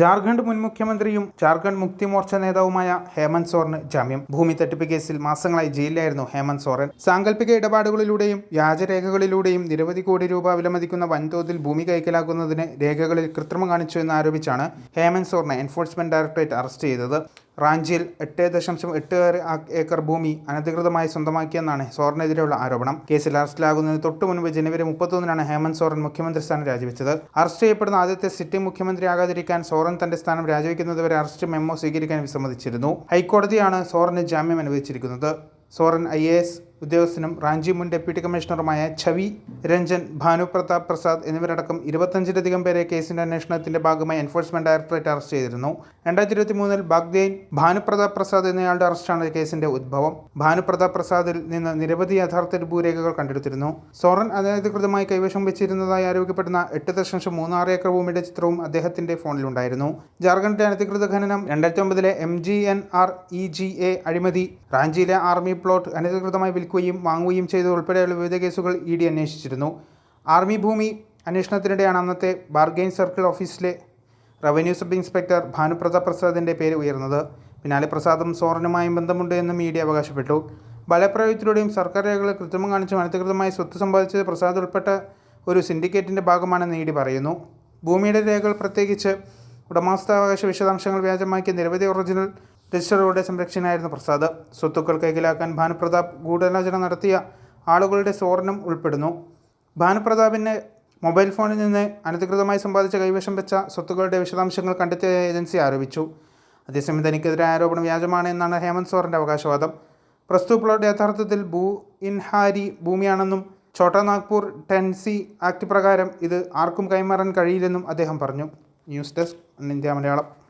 ജാർഖണ്ഡ് മുൻ മുഖ്യമന്ത്രിയും ജാർഖണ്ഡ് മുക്തി മോർച്ച നേതാവുമായ ഹേമന്ത് സോറിന് ജാമ്യം. ഭൂമി തട്ടിപ്പ് കേസിൽ മാസങ്ങളായി ജയിലിലായിരുന്നു ഹേമന്ത് സോറൻ. സാങ്കല്പിക ഇടപാടുകളിലൂടെയും വ്യാജരേഖകളിലൂടെയും നിരവധി കോടി രൂപ വിലമതിക്കുന്ന വൻതോതിൽ ഭൂമി കൈക്കലാക്കുന്നതിന് രേഖകളിൽ കൃത്രിമം കാണിച്ചു എന്നാരോപിച്ചാണ് ഹേമന്ത് സോറിനെ എൻഫോഴ്സ്മെന്റ് ഡയറക്ടറേറ്റ് അറസ്റ്റ് ചെയ്തത്. റാഞ്ചിയിൽ എട്ട് ദശാംശം എട്ട് ഏക്കർ ഭൂമി അനധികൃതമായി സ്വന്തമാക്കിയെന്നാണ് സോറിനെതിരെയുള്ള ആരോപണം. കേസിൽ അറസ്റ്റിലാകുന്നതിന് തൊട്ടു മുൻപ് ജനുവരി മുപ്പത്തൊന്നിനാണ് ഹേമന്ത് സോറൻ മുഖ്യമന്ത്രി സ്ഥാനം രാജിവെച്ചത്. അറസ്റ്റ് ചെയ്യപ്പെടുന്ന ആദ്യത്തെ സിറ്റിംഗ് മുഖ്യമന്ത്രിയാകാതിരിക്കാൻ സോറൻ തന്റെ സ്ഥാനം രാജിവെക്കുന്നതുവരെ അറസ്റ്റ് മെമ്മോ സ്വീകരിക്കാൻ വിസമ്മതിച്ചിരുന്നു. ഹൈക്കോടതിയാണ് സോറന് ജാമ്യം അനുവദിച്ചിരിക്കുന്നത്. സോറൻ ഐ ഉദ്യോഗസ്ഥനും റാഞ്ചി മുൻ ഡെപ്യൂട്ടി കമ്മീഷണറുമായ ഛവി രഞ്ജൻ ഭാനു പ്രതാപ് പ്രസാദ് എന്നിവരടക്കം ഇരുപത്തഞ്ചിലധികം പേരെ കേസിന്റെ അന്വേഷണത്തിന്റെ ഭാഗമായി എൻഫോഴ്സ്മെന്റ് ഡയറക്ടറേറ്റ് അറസ്റ്റ് ചെയ്തിരുന്നു. രണ്ടായിരത്തി ഇരുപത്തി മൂന്നിൽ ബാഗ്ദേൻ ഭാനുപ്രതാപ് പ്രസാദ് എന്നയാളുടെ അറസ്റ്റാണ് കേസിന്റെ ഉദ്ഭവം. ഭാനുപ്രതാപ് പ്രസാദിൽ നിന്ന് നിരവധി യഥാർത്ഥ ഭൂരേഖകൾ കണ്ടെടുത്തിരുന്നു. സോറൻ അനധികൃതമായി കൈവശം വെച്ചിരുന്നതായി ആരോപിക്കപ്പെടുന്ന എട്ട് ദശാംശം മൂന്നാറ് ഏക്കർ ഭൂമിയുടെ ചിത്രവും അദ്ദേഹത്തിന്റെ ഫോണിലുണ്ടായിരുന്നു. ജാർഖണ്ഡിലെ അനധികൃത ഖനനം രണ്ടായിരത്തി ഒമ്പതിലെ M G N R E G A അഴിമതി റാഞ്ചിയിലെ ആർമി പ്ലോട്ട് അനധികൃതമായി വിൽക്കുകയും വാങ്ങുകയും ചെയ്തത് ഉൾപ്പെടെയുള്ള വിവിധ കേസുകൾ ഇ ഡി അന്വേഷിച്ചിരുന്നു. ആർമി ഭൂമി അന്വേഷണത്തിനിടെയാണ് അന്നത്തെ Bargain circle office revenue sub inspector Bhanupratap പ്രസാദിന്റെ പേര് ഉയർന്നത്. പിന്നാലെ പ്രസാദും സോറനുമായും ബന്ധമുണ്ട് എന്ന് മീഡിയ അവകാശപ്പെട്ടു. ബലപ്രയോഗത്തിലൂടെയും സർക്കാർ രേഖകളെ കൃത്രിമം കാണിച്ചും അനധികൃതമായി സ്വത്ത് സമ്പാദിച്ചത് പ്രസാദ് ഉൾപ്പെട്ട ഒരു സിൻഡിക്കേറ്റിന്റെ ഭാഗമാണെന്ന് ഇ ഡി പറയുന്നു. ഭൂമിയുടെ രേഖകൾ പ്രത്യേകിച്ച് ഉടമസ്ഥാവകാശ വിശദാംശങ്ങൾ വ്യാജമാക്കിയ നിരവധി ഒറിജിനൽ രജിസ്റ്ററുകളുടെ സംരക്ഷണയായിരുന്നു പ്രസാദ് സ്വത്തുക്കൾ കൈക്കലാക്കാൻ ഭാനുപ്രതാപ് ഗൂഢാലോചന നടത്തിയ ആളുകളുടെ സ്വർണം ഉൾപ്പെടുന്നു. ഭാനുപ്രതാപിന് മൊബൈൽ ഫോണിൽ നിന്ന് അനധികൃതമായി സമ്പാദിച്ച കൈവശം വെച്ച സ്വത്തുക്കളുടെ വിശദാംശങ്ങൾ കണ്ടെത്തിയ ഏജൻസി ആരോപിച്ചു. അതേസമയം തനിക്കെതിരെ ആരോപണം വ്യാജമാണ് എന്നാണ് ഹേമന്ത് സോറിന്റെ അവകാശവാദം. പ്രസ്തു പ്ലോട്ട് യഥാർത്ഥത്തിൽ ഭൂ ഇൻഹാരി ഭൂമിയാണെന്നും ഛോട്ടാ നാഗ്പൂർ ടെൻസി ആക്ട് പ്രകാരം ഇത് ആർക്കും കൈമാറാൻ കഴിയില്ലെന്നും അദ്ദേഹം പറഞ്ഞു. News desk India Malayalam.